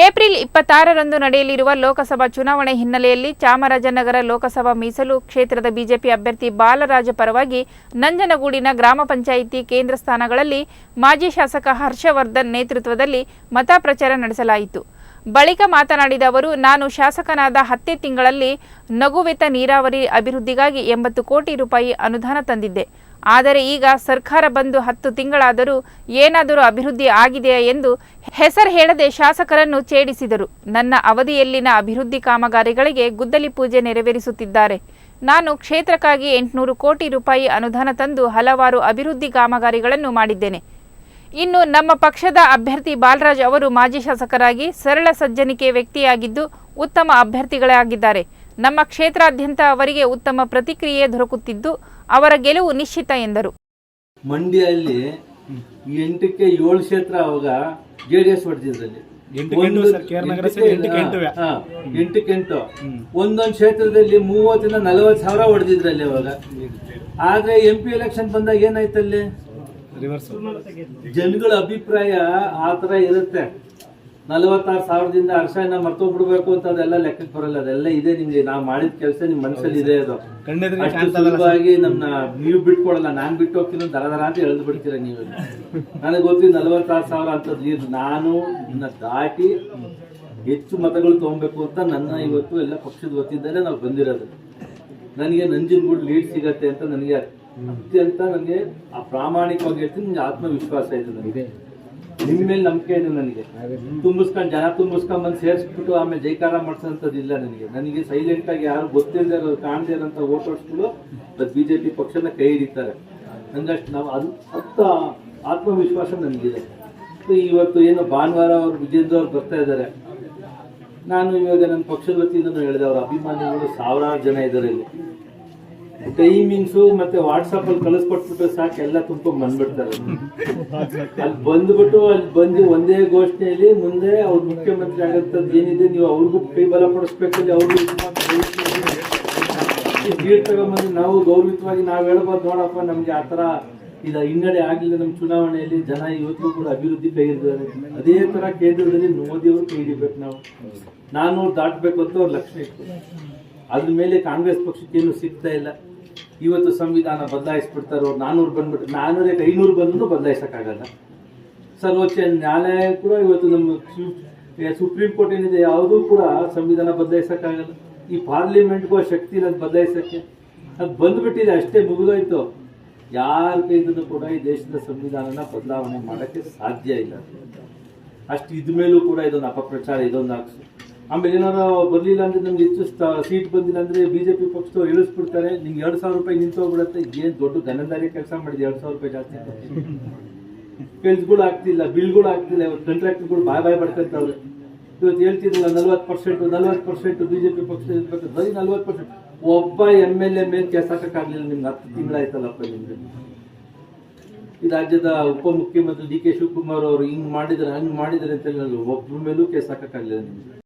April ಇಪ್ಪತ್ತಾರರಂದು ನಡೆಯಲಿರುವ ಲೋಕಸಭಾ ಚುನಾವಣೆ ಹಿನ್ನೆಲೆಯಲ್ಲಿ ಚಾಮರಾಜನಗರ ಲೋಕಸಭಾ ಮೀಸಲು ಕ್ಷೇತ್ರದ ಬಿಜೆಪಿ ಅಭ್ಯರ್ಥಿ ಬಾಲರಾಜ ಪರವಾಗಿ ನಂಜನಗೂಡಿನ ಗ್ರಾಮ ಪಂಚಾಯಿತಿ ಕೇಂದ್ರ ಸ್ಥಾನಗಳಲ್ಲಿ ಮಾಜಿ ಶಾಸಕ ಹರ್ಷವರ್ಧನ್ ನೇತೃತ್ವದಲ್ಲಿ ಮತ ಪ್ರಚಾರ ನಡೆಸಲಾಯಿತು. ಬಳಿಕ ಮಾತನಾಡಿದ ಅವರು, ನಾನು ಶಾಸಕನಾದ ಹತ್ತೇ ತಿಂಗಳಲ್ಲಿ ನಗುವೆತ ನೀರಾವರಿ ಅಭಿವೃದ್ಧಿಗಾಗಿ ಎಂಬತ್ತು ಕೋಟಿ ರೂಪಾಯಿ ಅನುದಾನ ತಂದಿದ್ದೆ. ಆದರೆ ಈಗ ಸರ್ಕಾರ ಬಂದು ಹತ್ತು ತಿಂಗಳಾದರೂ ಏನಾದರೂ ಅಭಿವೃದ್ಧಿ ಆಗಿದೆಯಾ ಎಂದು ಹೆಸರು ಹೇಳದೆ ಶಾಸಕರನ್ನು ಛೇಡಿಸಿದರು. ನನ್ನ ಅವಧಿಯಲ್ಲಿನ ಅಭಿವೃದ್ಧಿ ಕಾಮಗಾರಿಗಳಿಗೆ ಗುದ್ದಲಿ ಪೂಜೆ ನೆರವೇರಿಸುತ್ತಿದ್ದಾರೆ. ನಾನು ಕ್ಷೇತ್ರಕ್ಕಾಗಿ ಎಂಟುನೂರು ಕೋಟಿ ರೂಪಾಯಿ ಅನುದಾನ ತಂದು ಹಲವಾರು ಅಭಿವೃದ್ಧಿ ಕಾಮಗಾರಿಗಳನ್ನು ಮಾಡಿದ್ದೇನೆ. ಇನ್ನು ನಮ್ಮ ಪಕ್ಷದ ಅಭ್ಯರ್ಥಿ ಬಾಲರಾಜ್ ಅವರು ಮಾಜಿ ಶಾಸಕರಾಗಿ ಸರಳ ಸಜ್ಜನಿಕೆ ವ್ಯಕ್ತಿಯಾಗಿದ್ದು ಉತ್ತಮ ಅಭ್ಯರ್ಥಿಗಳಾಗಿದ್ದಾರೆ ನಮ್ಮ ಕ್ಷೇತ್ರಾದ್ಯಂತ ಅವರಿಗೆ ಉತ್ತಮ ಪ್ರತಿಕ್ರಿಯೆ ದೊರಕುತ್ತಿದ್ದು ಅವರ ಗೆಲುವು ನಿಶ್ಚಿತ ಎಂದರು. ಮಂಡ್ಯಲ್ಲಿ ಎಂಟಕ್ಕೆ ಏಳು ಕ್ಷೇತ್ರ ಅವಾಗ ಜೆ ಡಿ ಎಸ್ ಹೊಡೆದಿದ್ರಲ್ಲಿ. ಎಂಟಕ್ಕೆಂಟು ಒಂದೊಂದು ಕ್ಷೇತ್ರದಲ್ಲಿ ಮೂವತ್ತಿಂದ ನಲವತ್ತು ಸಾವಿರ ಹೊಡೆದಿದ್ರಲ್ಲಿ ಅವಾಗ. ಆದ್ರೆ ಎಂ ಪಿ ಎಲೆಕ್ಷನ್ ಬಂದಾಗ ಏನಾಯ್ತಲ್ಲಿ? ರಿವರ್ಸ್ ಜನಗಳ ಅಭಿಪ್ರಾಯ ಆ ತರ ಇರುತ್ತೆ. ನಲವತ್ತಾರು ಸಾವಿರದಿಂದ ಮರ್ತೋ ಮರ್ತೋಗ್ಬಿಡ್ಬೇಕು ಅಂತ ಅದೆಲ್ಲ ಲೆಕ್ಕಕ್ಕೆ ಬರಲ್ಲ. ಅದೆಲ್ಲ ಇದೆ ನಿಮ್ಗೆ. ನಾವು ಮಾಡಿದ ಕೆಲಸ ನಿಮ್ ಮನಸ್ಸಲ್ಲಿ ಇದೆ ಅದು. ಅಷ್ಟು. ಸುಲಭವಾಗಿ ನಮ್ನ ನೀವು ಬಿಟ್ಕೊಡಲ್ಲ. ನಾನ್ ಬಿಟ್ಟು ಹೋಗ್ತೀನಿ ದರ ದರ ಅಂತ ಎಳ್ದು ಬಿಡ್ತೀರ ನೀವು ನನಗೆ ಗೊತ್ತಿ ನಲವತ್ತಾರು ಸಾವಿರ ಅಂತದ್ದು ಲೀಡ್ ನಾನು ಇದನ್ನ ದಾಟಿ ಹೆಚ್ಚು ಮತಗಳು ತಗೊಬೇಕು ಅಂತ ನನ್ನ ಇವತ್ತು ಎಲ್ಲ ಪಕ್ಷದ ಗೊತ್ತಿದ್ದಾರೆ ನಾವು ಬಂದಿರೋದು. ನನಗೆ ನಂಜನಗೂಡು ಲೀಡ್ ಸಿಗತ್ತೆ ಅಂತ ನನಗೆ ಅತ್ಯಂತ ನನಗೆ ಆ ಪ್ರಾಮಾಣಿಕವಾಗಿ ಹೇಳ್ತೀನಿ. ನನಗೆ ಆತ್ಮವಿಶ್ವಾಸ ಇದೆ ನನಗೆ. ನಿಮ್ಮ ಮೇಲೆ ನಂಬಿಕೆ ಇದೆ ನನಗೆ? ತುಂಬಿಸ್ಕೊಂಡು ಜನ ತುಂಬಿಸ್ಕೊಂಡ್ ಬಂದು ಸೇರಿಸ್ಬಿಟ್ಟು ಆಮೇಲೆ ಜೈಕಾರ ಮಾಡಿಸೋಂಥದ್ದಿಲ್ಲ ನನಗೆ. ನನಗೆ ಸೈಲೆಂಟ್ ಆಗಿ ಯಾರು ಗೊತ್ತಿಲ್ಲದೆ ಇರೋ ಕಾಣದೇ ಇರೋಂಥ ವೋಟರ್ಸ್ಗಳು ಬಿಜೆಪಿ ಪಕ್ಷನ ಕೈ ಹಿಡಿತಾರೆ. ಹಂಗಷ್ಟು ನಾವು ಅದು ಅತ್ತ ಆತ್ಮವಿಶ್ವಾಸ ನನಗಿದೆ. ಇವತ್ತು ಏನು ಭಾನುವಾರ ಅವರು ವಿಜೇಂದ್ರ ಅವ್ರು ಬರ್ತಾ ಇದ್ದಾರೆ. ನಾನು ಇವಾಗ ನನ್ನ ಪಕ್ಷದ ವತಿಯಿಂದ ಹೇಳಿದೆ ಅವ್ರ ಅಭಿಮಾನಿಗಳು ಸಾವಿರಾರು ಜನ ಇದ್ದಾರೆ ಇಲ್ಲಿ. ಟೈಮಿಂಗ್ಸು ಮತ್ತೆ ವಾಟ್ಸಪ್ ಅಲ್ಲಿ ಕಳಿಸ್ಕೊಟ್ಬಿಟ್ಟು ಸಾಕು, ಎಲ್ಲ ತುಂಬ್ಕೊಂಡ್ ಬಂದ್ಬಿಡ್ತಾರೆ. ಅಲ್ಲಿ ಬಂದ್ಬಿಟ್ಟು ಅಲ್ಲಿ ಬಂದು ಒಂದೇ ಘೋಷಣೆಯಲ್ಲಿ ಮುಂದೆ ಅವ್ರ ಮುಖ್ಯಮಂತ್ರಿ ಆಗಂತದ್ದು ಏನಿದೆ, ನೀವು ಅವ್ರಿಗೂ ಕೈ ಬಲ ಪಡಿಸ್ಬೇಕಲ್ಲಿ ಅವ್ರಿಗೂ ತಗೊಂಬಂದು ನಾವು ಗೌರವಿತವಾಗಿ ನಾವು ಹೇಳ್ಬಾರ್ದು ನೋಡಪ್ಪ, ನಮ್ಗೆ ಆ ಥರ ಇಲ್ಲ ಹಿನ್ನಡೆ ಆಗಲಿಲ್ಲ ನಮ್ಮ ಚುನಾವಣೆಯಲ್ಲಿ, ಜನ ಇವತ್ತು ಕೂಡ ಅಭಿವೃದ್ಧಿ ಕೈ ಅದೇ ತರ ಕೇಂದ್ರದಲ್ಲಿ ಮೋದಿ ಅವರು ಕೈ ಹಿಡಿಬೇಕು ನಾವು. ನಾನು ದಾಟಬೇಕು ಅಂತ ಅವ್ರ ಲಕ್ಷ್ಮಿ ಅದ್ರ ಮೇಲೆ ಕಾಂಗ್ರೆಸ್ ಪಕ್ಷಕ್ಕೆ ಏನು ಸಿಗ್ತಾ ಇಲ್ಲ. ಇವತ್ತು ಸಂವಿಧಾನ ಬದಲಾಯಿಸ್ಬಿಡ್ತಾರೋ ನಾನ್ನೂರು ಬಂದ್ಬಿಟ್ಟು ನಾನ್ನೂರಕ್ಕೆ ಐನೂರು ಬಂದ್ರು ಬದಲಾಯಿಸಕ್ಕಾಗಲ್ಲ. ಸರ್ವೋಚ್ಚ ನ್ಯಾಯಾಲಯ ಕೂಡ ಇವತ್ತು ನಮ್ಮ ಸುಪ್ರೀಂ ಕೋರ್ಟ್ ಏನಿದೆ ಯಾವುದೂ ಕೂಡ ಸಂವಿಧಾನ ಬದಲಾಯಿಸಕ್ಕಾಗಲ್ಲ. ಈ ಪಾರ್ಲಿಮೆಂಟ್ಗೂ ಆ ಶಕ್ತಿ ಇಲ್ಲ ಅದ್ ಬದಲಾಯಿಸಕ್ಕೆ. ಅದು ಬಂದ್ಬಿಟ್ಟಿದೆ ಅಷ್ಟೇ ಮುಗಿದೋಯ್ತು. ಯಾರ ಕೈದೂ ಕೂಡ ಈ ದೇಶದ ಸಂವಿಧಾನನ ಬದಲಾವಣೆ ಮಾಡೋಕ್ಕೆ ಸಾಧ್ಯ ಇಲ್ಲ. ಅಷ್ಟು ಇದ್ಮೇಲೂ ಕೂಡ ಇದೊಂದು ಅಪಪ್ರಚಾರ, ಇದೊಂದು ಹಾಕ್ಸು ಆಮೇಲೆ ಏನಾರ ಬರ್ಲಿಲ್ಲ ಅಂದ್ರೆ ನಮ್ಗೆ ಹೆಚ್ಚು ಸೀಟ್ ಬಂದಿಲ್ಲ ಅಂದ್ರೆ ಬಿಜೆಪಿ ಪಕ್ಷದವ್ರು ಇಳಿಸ್ಬಿಡ್ತಾರೆ. ನಿಮ್ಗೆ ಎರಡ್ ಸಾವಿರ ರೂಪಾಯಿ ನಿಂತೋಗ್ಬಿಡತ್ತೆ. ಏನು ದೊಡ್ಡ ಗನಂದಾರಿ ಕೆಲಸ ಮಾಡಿದೆ ಎರಡ್ ಸಾವಿರ ರೂಪಾಯಿ ಜಾಸ್ತಿ ಕೆಲ್ಸಗಳು ಆಗ್ತಿಲ್ಲ, ಬಿಲ್ಗಳು ಆಗ್ತಿಲ್ಲ ಇವತ್ತು. ಕಾಂಟ್ರಾಕ್ಟ್ಗಳು ಬಾಯ್ ಬಾಯ್ ಪಡ್ಕೊಂತವ್ರೆ ಇವತ್ತು ಹೇಳ್ತಿದ್ರಲ್ಲ ನಲ್ವತ್ತು ಪರ್ಸೆಂಟ್ ನಲ್ವತ್ತು ಪರ್ಸೆಂಟ್ ಬಿಜೆಪಿ ಪಕ್ಷ ಬರೀ ನಲ್ವತ್ತು ಪರ್ಸೆಂಟ್ ಒಬ್ಬ ಎಂ ಎಲ್ ಎ ಮೇಲೆ ಕೆಲಸ ಹಾಕಕ್ಕಾಗಲಿಲ್ಲ ನಿಮ್ಗೆ ಹತ್ತು ತಿಂಗಳಾಯ್ತಲ್ಲಪ್ಪ ನಿಮ್ಗೆ. ಈ ರಾಜ್ಯದ ಉಪಮುಖ್ಯಮಂತ್ರಿ ಡಿ ಕೆ ಶಿವಕುಮಾರ್ ಅವರು ಹಿಂಗ್ ಮಾಡಿದ್ರೆ, ಹಂಗ್ ಮಾಡಿದ್ರೆ ಅಂತ ಒಬ್ಬರ ಮೇಲೂ ಕೇಸ್ ಹಾಕಕ್ಕಾಗಲಿಲ್ಲ ನಿಮ್ಗೆ.